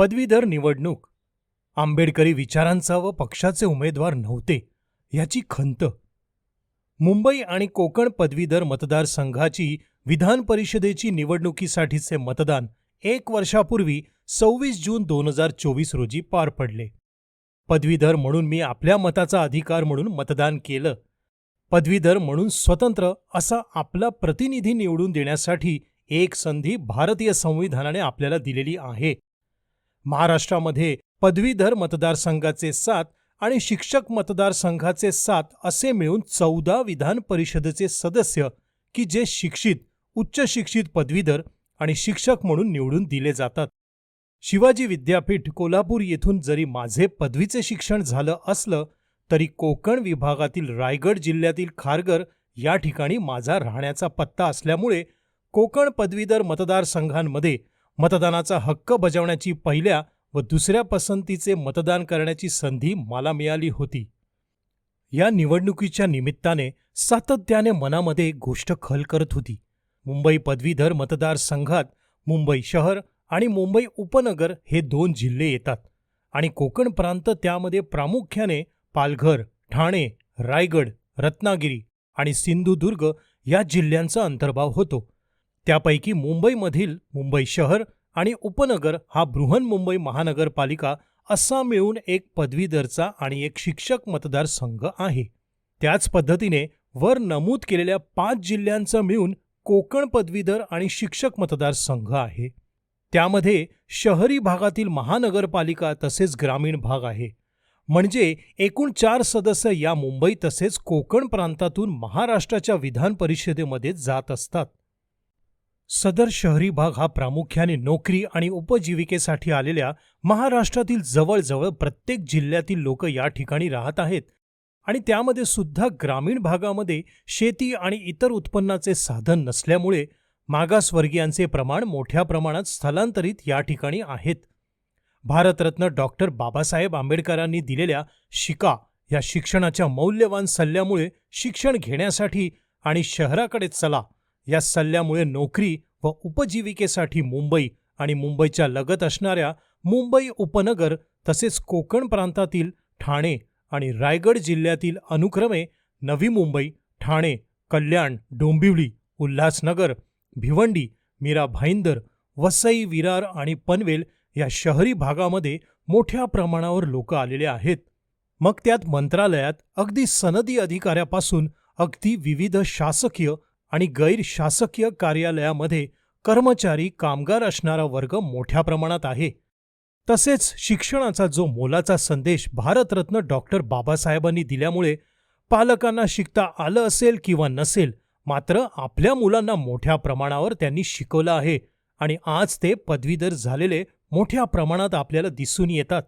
पदवीधर निवडणूक. आंबेडकरी विचारांचा व पक्षाचे उमेदवार नव्हते याची खंत. मुंबई आणि कोकण पदवीधर मतदारसंघाची विधान परिषदेची निवडणुकीसाठीचे मतदान एक वर्षापूर्वी सव्वीस जून दोन हजार चोवीस रोजी पार पडले. पदवीधर म्हणून मी आपल्या मताचा अधिकार म्हणून मतदान केलं. पदवीधर म्हणून स्वतंत्र असा आपला प्रतिनिधी निवडून देण्यासाठी एक संधी भारतीय संविधानाने आपल्याला दिलेली आहे. महाराष्ट्रामध्ये पदवीधर मतदारसंघाचे सात आणि शिक्षक मतदारसंघाचे सात असे मिळून चौदा विधान परिषदेचे सदस्य की जे शिक्षित उच्च शिक्षित पदवीधर आणि शिक्षक म्हणून निवडून दिले जातात. शिवाजी विद्यापीठ कोल्हापूर येथून जरी माझे पदवीचे शिक्षण झालं असलं तरी कोकण विभागातील रायगड जिल्ह्यातील खारगर या ठिकाणी माझा राहण्याचा पत्ता असल्यामुळे कोकण पदवीधर मतदारसंघांमध्ये मतदानाचा हक्क बजावण्याची पहिल्या व दुसऱ्या पसंतीचे मतदान करण्याची संधी मला मिळाली होती. या निवडणुकीच्या निमित्ताने सातत्याने मनामध्ये एक गोष्ट खल करत होती. मुंबई पदवीधर मतदारसंघात मुंबई शहर आणि मुंबई उपनगर हे दोन जिल्हे येतात आणि कोकण प्रांत त्यामध्ये प्रामुख्याने पालघर ठाणे रायगड रत्नागिरी आणि सिंधुदुर्ग या जिल्ह्यांचा अंतर्भाव होतो. त्यापैकी मुंबईमधील मुंबई शहर आणि उपनगर हा बृहन्मुंबई महानगरपालिका असा मिळून एक पदवीधरचा आणि एक शिक्षक मतदारसंघ आहे. त्याच पद्धतीने वर नमूद केलेल्या पाच जिल्ह्यांचा मिळून कोकण पदवीधर आणि शिक्षक मतदारसंघ आहे. त्यामध्ये शहरी भागातील महानगरपालिका तसेच ग्रामीण भाग आहे. म्हणजे एकूण चार सदस्य या मुंबई तसेच कोकण प्रांतातून महाराष्ट्राच्या विधान परिषदेमध्ये जात असतात. सदर शहरी भाग हा प्रामुख्याने नोकरी आणि उपजीविकेसाठी आलेल्या महाराष्ट्रातील जवळजवळ प्रत्येक जिल्ह्यातील लोक या ठिकाणी राहत आहेत. आणि त्यामध्ये सुद्धा ग्रामीण भागामध्ये शेती आणि इतर उत्पन्नाचे साधन नसल्यामुळे मागासवर्गीयांचे प्रमाण मोठ्या प्रमाणात स्थलांतरित या ठिकाणी आहेत. भारतरत्न डॉक्टर बाबासाहेब आंबेडकरांनी दिलेल्या शिका या शिक्षणाच्या मौल्यवान सल्ल्यामुळे शिक्षण घेण्यासाठी आणि शहराकडे चला या सल्ल्यामुळे नोकरी व उपजीविकेसाठी मुंबई आणि मुंबईच्या लगत असणाऱ्या मुंबई उपनगर तसेच कोकण प्रांतातील ठाणे आणि रायगड जिल्ह्यातील अनुक्रमे नवी मुंबई ठाणे कल्याण डोंबिवली उल्हासनगर भिवंडी मीरा भाईंदर वसई विरार आणि पनवेल या शहरी भागामध्ये मोठ्या प्रमाणावर लोक आलेले आहेत. मग त्यात मंत्रालयात अगदी सनदी अधिकाऱ्यापासून अगदी विविध शासकीय आणि गैरशासकीय कार्यालयामध्ये कर्मचारी कामगार असणारा वर्ग मोठ्या प्रमाणात आहे. तसेच शिक्षणाचा जो मोलाचा संदेश भारतरत्न डॉक्टर बाबासाहेबांनी दिल्यामुळे पालकांना शिकता आलं असेल किंवा नसेल मात्र आपल्या मुलांना मोठ्या प्रमाणावर त्यांनी शिकवलं आहे आणि आज ते पदवीधर झालेले मोठ्या प्रमाणात आपल्याला दिसून येतात.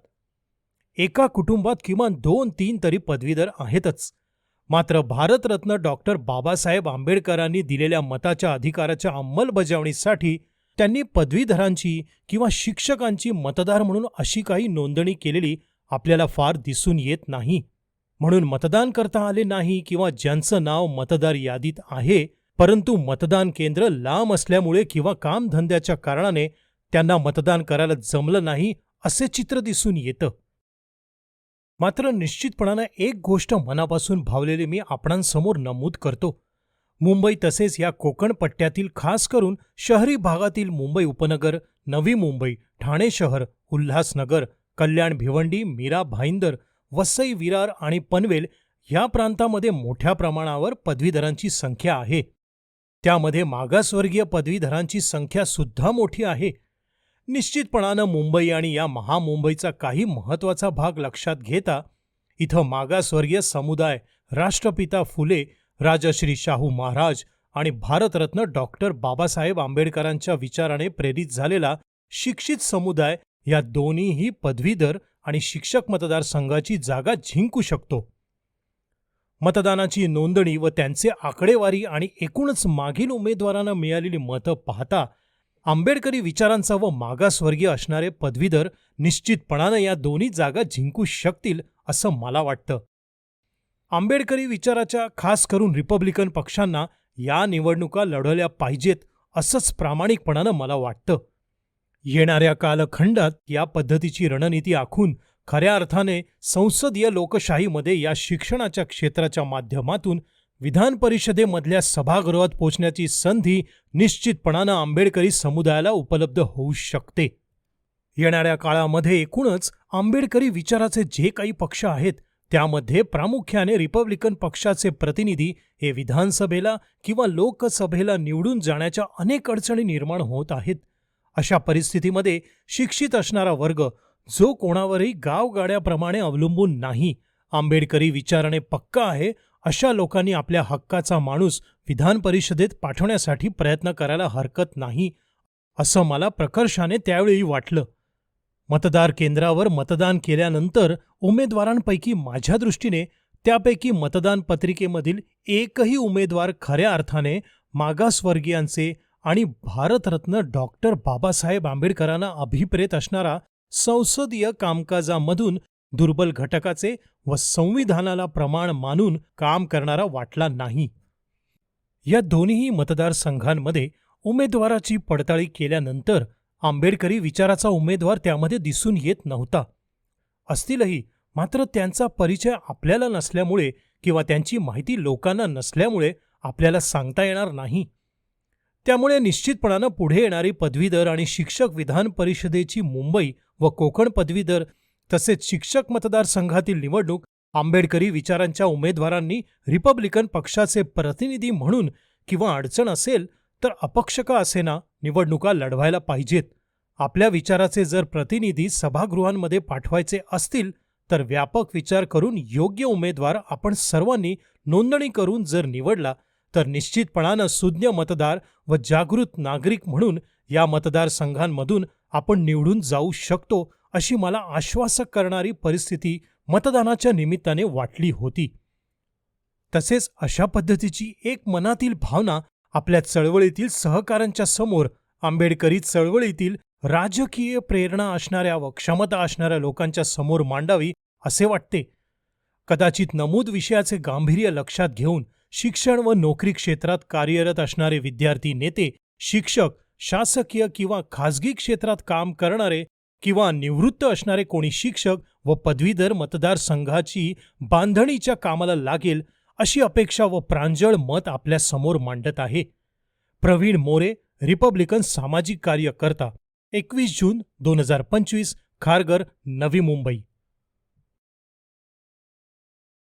एका कुटुंबात किमान दोन तीन तरी पदवीधर आहेतच. मात्र भारतरत्न डॉक्टर बाबासाहेब आंबेडकरांनी दिलेल्या मताच्या अधिकाराच्या अंमलबजावणीसाठी त्यांनी पदवीधरांची किंवा शिक्षकांची मतदार म्हणून अशी काही नोंदणी केलेली आपल्याला फार दिसून येत नाही. म्हणून मतदान करता आले नाही किंवा ज्यांचं नाव मतदार यादीत आहे परंतु मतदान केंद्र लांब असल्यामुळे किंवा कामधंद्याच्या कारणाने त्यांना मतदान करायला जमलं नाही असे चित्र दिसून येतं. मात्र निश्चितपणानं एक गोष्ट मनापासून भावलेली मी आपणांसमोर नमूद करतो. मुंबई तसेच या कोकण पट्ट्यातील खास करून शहरी भागातील मुंबई उपनगर नवी मुंबई ठाणे शहर उल्हासनगर कल्याण भिवंडी मीरा भाईंदर वसई विरार आणि पनवेल या प्रांतामध्ये मोठ्या प्रमाणावर पदवीधरांची संख्या आहे. त्यामध्ये मागासवर्गीय पदवीधरांची संख्या सुद्धा मोठी आहे. निश्चितपणानं मुंबई आणि या महामुंबईचा काही महत्त्वाचा भाग लक्षात घेता इथं मागासवर्गीय समुदाय राष्ट्रपिता फुले राजश्री शाहू महाराज आणि भारतरत्न डॉक्टर बाबासाहेब आंबेडकरांच्या विचाराने प्रेरित झालेला शिक्षित समुदाय या दोन्हीही पदवीधर आणि शिक्षक मतदारसंघाची जागा जिंकू शकतो. मतदानाची नोंदणी व त्यांचे आकडेवारी आणि एकूणच मागील उमेदवारांना मिळालेली मतं पाहता आंबेडकरी विचारांचा व मागासवर्गीय असणारे पदवीधर निश्चितपणानं या दोन्ही जागा जिंकू शकतील असं मला वाटतं. आंबेडकरी विचाराच्या खास करून रिपब्लिकन पक्षांना या निवडणुका लढवल्या पाहिजेत असंच प्रामाणिकपणानं मला वाटतं. येणाऱ्या कालखंडात या पद्धतीची रणनीती आखून खऱ्या अर्थाने संसदीय लोकशाहीमध्ये या शिक्षणाच्या क्षेत्राच्या माध्यमातून विधान परिषदेमधल्या सभागृहात पोचण्याची संधी निश्चितपणानं आंबेडकरी समुदायाला उपलब्ध होऊ शकते. येणाऱ्या काळामध्ये एकूणच आंबेडकरी विचाराचे जे काही पक्ष आहेत त्यामध्ये प्रामुख्याने रिपब्लिकन पक्षाचे प्रतिनिधी हे विधानसभेला किंवा लोकसभेला निवडून जाण्याच्या अनेक अडचणी निर्माण होत आहेत. अशा परिस्थितीमध्ये शिक्षित असणारा वर्ग जो कोणावरही गावगाड्याप्रमाणे अवलंबून नाही. आंबेडकरी विचाराने पक्का आहे अशा लोकांनी आपल्या हक्काचा माणूस विधान परिषदेत पाठवण्यासाठी प्रयत्न करायला हरकत नाही असं मला प्रकर्षाने त्यावेळी वाटलं. मतदार केंद्रावर मतदान केल्यानंतर उमेदवारांपैकी माझ्या दृष्टीने त्यापैकी मतदान पत्रिकेमधील एकही उमेदवार खऱ्या अर्थाने मागासवर्गीयांचे आणि भारतरत्न डॉक्टर बाबासाहेब आंबेडकरांना अभिप्रेत असणारा संसदीय कामकाजामधून दुर्बल घटकाचे व संविधानाला प्रमाण मानून काम करणारा वाटला नाही. या दोन्ही मतदारसंघांमध्ये उमेदवाराची पडताळी केल्यानंतर आंबेडकरी विचाराचा उमेदवार त्यामध्ये दिसून येत नव्हता. असतीलही मात्र त्यांचा परिचय आपल्याला नसल्यामुळे किंवा त्यांची माहिती लोकांना नसल्यामुळे आपल्याला सांगता येणार नाही. त्यामुळे निश्चितपणानं पुढे येणारी पदवीधर आणि शिक्षक विधान परिषदेची मुंबई व कोकण पदवीधर तसेच शिक्षक मतदारसंघातील निवडणूक आंबेडकरी विचारांच्या उमेदवारांनी रिपब्लिकन पक्षाचे प्रतिनिधी म्हणून किंवा अडचण असेल तर अपक्ष का असेना निवडणुका लढवायला पाहिजेत? आपल्या विचाराचे जर प्रतिनिधी सभागृहांमध्ये पाठवायचे असतील तर व्यापक विचार करून योग्य उमेदवार आपण सर्वांनी नोंदणी करून जर निवडला तर निश्चितपणानं सुज्ञ मतदार व जागृत नागरिक म्हणून या मतदारसंघांमधून आपण निवडून जाऊ शकतो अशी मला आश्वासक करणारी परिस्थिती मतदानाच्या निमित्ताने वाटली होती. तसेच अशा पद्धतीची एक मनातील भावना आपल्या चळवळीतील सहकाऱ्यांच्या समोर आंबेडकरी चळवळीतील राजकीय प्रेरणा असणाऱ्या व क्षमता असणाऱ्या लोकांच्या समोर मांडावी असे वाटते. कदाचित नमूद विषयाचे गांभीर्य लक्षात घेऊन शिक्षण व नोकरी क्षेत्रात कार्यरत असणारे विद्यार्थी नेते शिक्षक शासकीय किंवा खासगी क्षेत्रात काम करणारे किंवा निवृत्त असणारे कोणी शिक्षक व पदवीधर मतदारसंघाची बांधणीच्या कामाला लागेल अशी अपेक्षा व प्रांजळ मत आपल्यासमोर मांडत आहे. प्रवीण मोरे रिपब्लिकन सामाजिक कार्यकर्ता एकवीस जून दोन हजार पंचवीस खारगर नवी मुंबई.